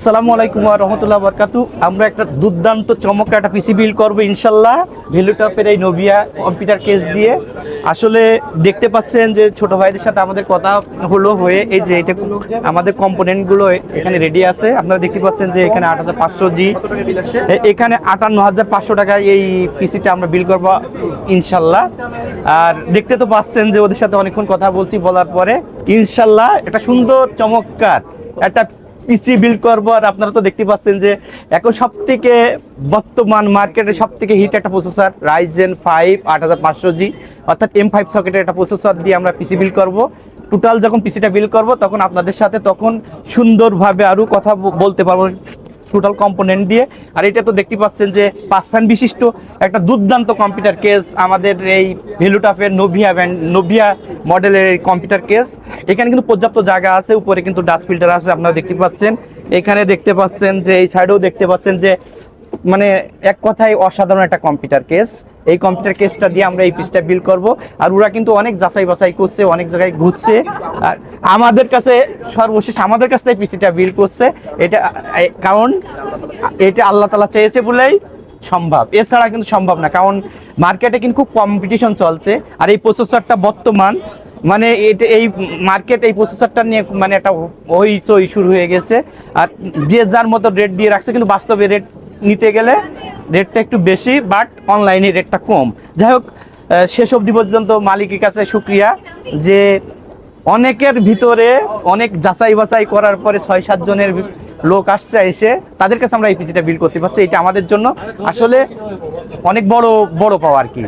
আসসালামু আলাইকুম রহমতুল্লাহ বরকাতু। আমরা একটা দুর্দান্ত চমক একটা পিসি বিল করব ইনশাল্লাহ ভ্যালুটপের এই নোভিয়া কম্পিউটার কেস দিয়ে। আসলে দেখতে পাচ্ছেন যে ছোট ভাইদের সাথে আমাদের কথা হলো হয়ে এই যে এটা আমাদের কম্পোনেন্টগুলো এখানে রেডি আছে। আপনারা দেখতে পাচ্ছেন যে এখানে আট হাজার পাঁচশো জি এখানে আটান্ন হাজার পাঁচশো টাকায় এই পিসিটা আমরা বিল করব ইনশাল্লাহ আর দেখতে তো পাচ্ছেন যে ওদের সাথে অনেকক্ষণ কথা বলছি বলার পরে। ইনশাল্লাহ একটা সুন্দর চমৎকার, একটা পিসি বিল্ড করব আর আপনারা তো দেখতে পাচ্ছেন যে এখন সব থেকে বর্তমান মার্কেটে সব থেকে হিট একটা প্রসেসর রাইজেন ফাইভ আট হাজার পাঁচশো জি অর্থাৎ এম ফাইভ সকেটের একটা প্রসেসর দিয়ে আমরা পিসি বিল্ড করব। টোটাল যখন পিসিটা বিল্ড করব, তখন আপনাদের সাথে তখন সুন্দরভাবে আরও কথা বলতে পারব। টোটাল কম্পোনেন্ট দিয়ে। আর এটা তো দেখতে পাচ্ছেন যে পাঁচ ফ্যান বিশিষ্ট একটা দুর্দান্ত কম্পিউটার কেস আমাদের এই ভেলুটাফের নোভিয়া ব্যান্ড নোভিয়া মডেলের এই কম্পিউটার কেস এখানে কিন্তু পর্যাপ্ত জায়গা আছে, উপরে কিন্তু ডাস্ট ফিল্টার আছে, আপনারা দেখতে পাচ্ছেন। এখানে দেখতে পাচ্ছেন যে, এই সাইডেও দেখতে পাচ্ছেন যে মানে এক কথায় অসাধারণ একটা কম্পিউটার কেস এই কম্পিউটার কেসটা দিয়ে আমরা এই পিসটা বিল করব। আর ওরা কিন্তু অনেক যাচাই বাছাই করছে, অনেক জায়গায় ঘুরছে। আর আমাদের কাছে সর্বশেষ আমাদের কাছ পিসিটা বিল করছে। এটা কারণ এটা আল্লাহ তালা চেয়েছে বলেই সম্ভব। এছাড়া কিন্তু সম্ভব না, কারণ মার্কেটে কিন্তু খুব কম্পিটিশন চলছে। আর এই প্রসেসরটা বর্তমান মানে এটা, এই মার্কেট এই প্রসেসরটা নিয়ে মানে একটা হইচই শুরু হয়ে গেছে। আর যে যার মতো রেট দিয়ে রাখছে, কিন্তু বাস্তবে রেট নিতে গেলে রেটটা একটু বেশি বাট অনলাইনে রেটটা কম। যাই হোক শেষ অবধি পর্যন্ত মালিকের কাছে সুক্রিয়া যে অনেকের ভিতরে অনেক যাচাই বাছাই করার পরে ছয় সাতজনের লোক আসছে, এসে তাদের কাছে আমরা এই পিজিটা বিল করতে পারছি, এটা আমাদের জন্য। আসলে অনেক বড় বড় পাওয়া আর কি।